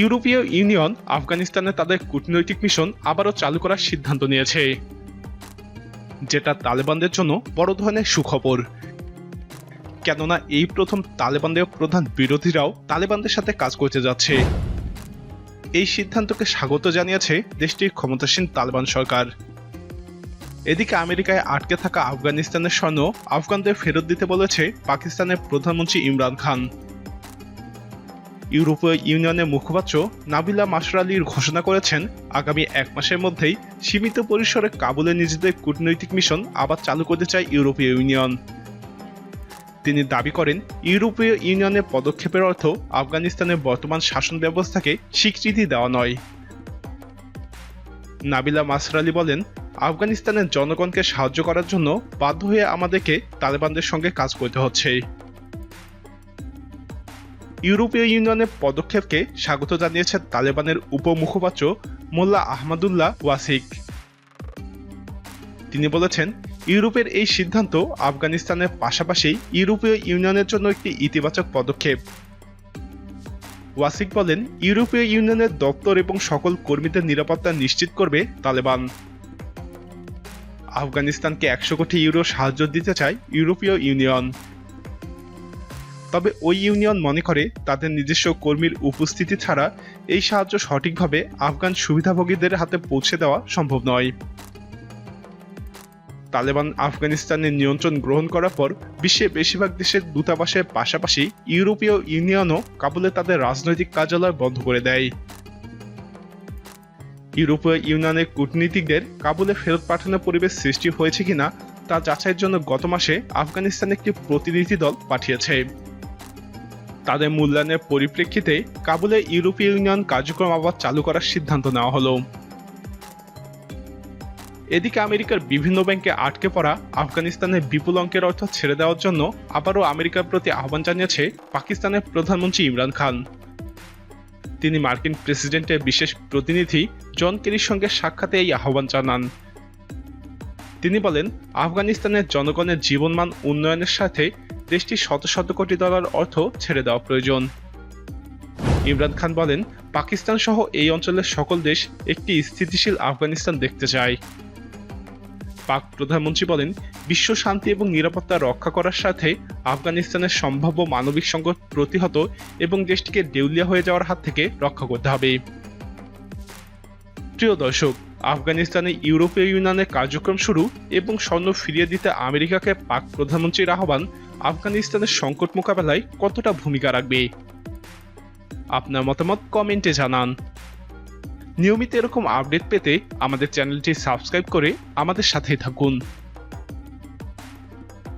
ইউরোপীয় ইউনিয়ন আফগানিস্তানে তাদের কূটনৈতিক মিশন আবারও চালু করার সিদ্ধান্ত নিয়েছে, যেটা তালেবানদের জন্য বড় ধরনের সুখবর। কেননা এই প্রথম তালেবানদের প্রধান বিরোধীরাও তালেবানদের সাথে কাজ করতে যাচ্ছে। এই সিদ্ধান্তকে স্বাগত জানিয়েছে দেশটির ক্ষমতাসীন তালেবান সরকার। এদিকে আমেরিকায় আটকে থাকা আফগানিস্তানের স্বর্ণ আফগানদের ফেরত দিতে বলেছে পাকিস্তানের প্রধানমন্ত্রী ইমরান খান। ইউরোপীয় ইউনিয়নের মুখপাত্র নাবিলা মাসর আলীর ঘোষণা করেছেন, আগামী এক মাসের মধ্যেই সীমিত পরিসরে কাবুলে নিজেদের কূটনৈতিক মিশন আবার চালু করতে চায় ইউরোপীয় ইউনিয়ন। তিনি দাবি করেন, ইউরোপীয় ইউনিয়নের পদক্ষেপের অর্থ আফগানিস্তানের বর্তমান শাসন ব্যবস্থাকে স্বীকৃতি দেওয়া নয়। নাবিলা মাসর আলী বলেন, আফগানিস্তানের জনগণকে সাহায্য করার জন্য বাধ্য হয়ে আমাদেরকে তালেবানদের সঙ্গে কাজ করতে হচ্ছে। ইউরোপীয় ইউনিয়নের পদক্ষেপকে স্বাগত জানিয়েছে তালেবানের উপমুখপাত্র মোল্লা আহমদুল্লাহ ওয়াসিক। তিনি বলেছেন, ইউরোপের এই সিদ্ধান্ত আফগানিস্তানের পাশাপাশি ইউরোপীয় ইউনিয়নের জন্য একটি ইতিবাচক পদক্ষেপ। ওয়াসিক বলেন, ইউরোপীয় ইউনিয়নের দপ্তর এবং সকল কর্মীদের নিরাপত্তা নিশ্চিত করবে তালেবান। আফগানিস্তানকে একশো কোটি ইউরো সাহায্য দিতে চায় ইউরোপীয় ইউনিয়ন। তবে ওই ইউনিয়ন মনে করে তাদের নিজস্ব কর্মীর উপস্থিতি ছাড়া এই সাহায্য সঠিকভাবে আফগান সুবিধাভোগীদের হাতে পৌঁছে দেওয়া সম্ভব নয়। তালেবান আফগানিস্তানের নিয়ন্ত্রণ গ্রহণ করার পর বিশ্বের বেশিরভাগ দেশের দূতাবাসের পাশাপাশি ইউরোপীয় ইউনিয়নও কাবুলে তাদের রাজনৈতিক কার্যালয় বন্ধ করে দেয়। ইউরোপীয় ইউনিয়নের কূটনীতিকদের কাবুলে ফেরত পাঠানোর পরিবেশ সৃষ্টি হয়েছে কিনা তা যাচাইয়ের জন্য গত মাসে আফগানিস্তান একটি প্রতিনিধি দল পাঠিয়েছে। তাদের মূল্যায়নের পরিপ্রেক্ষিতে কাবুলে ইউরোপীয় ইউনিয়ন কার্যক্রম আবার চালু করার সিদ্ধান্ত নেওয়া হলো। এদিকে আমেরিকার বিভিন্ন ব্যাংকে আটকে পড়া আফগানিস্তানের বিপুল অঙ্কের অর্থ ছেড়ে দেওয়ার জন্য আবারও আমেরিকার প্রতি আহ্বান জানিয়েছে পাকিস্তানের প্রধানমন্ত্রী ইমরান খান। তিনি মার্কিন প্রেসিডেন্টের বিশেষ প্রতিনিধি জন কেরির সঙ্গে সাক্ষাতে এই আহ্বান জানান। তিনি বলেন, আফগানিস্তানের জনগণের জীবনমান উন্নয়নের সাথে দেশটির শত শত কোটি ডলার অর্থ ছেড়ে দেওয়া প্রয়োজন। ইমরান খান বলেন, পাকিস্তান সহ এই অঞ্চলের সকল দেশ একটি স্থিতিশীল আফগানিস্তান দেখতে চায়। পাক প্রধানমন্ত্রী বলেন, বিশ্ব শান্তি এবং নিরাপত্তা রক্ষা করার সাথে আফগানিস্তানের সম্ভাব্য মানবিক সংকট প্রতিহত এবং দেশটিকে দেউলিয়া হয়ে যাওয়ার হাত থেকে রক্ষা করতে হবে। প্রিয় দর্শক, আফগানিস্তানে ইউরোপীয় ইউনিয়নের কার্যক্রম শুরু এবং স্বর্ণ ফিরিয়ে দিতে আমেরিকাকে পাক প্রধানমন্ত্রীর আহ্বান আফগানিস্তানের সংকট মোকাবেলায় কতটা ভূমিকা রাখবে? আপনার মতামত কমেন্টে জানান। নিয়মিত এরকম আপডেট পেতে আমাদের চ্যানেলটি সাবস্ক্রাইব করে আমাদের সাথে থাকুন।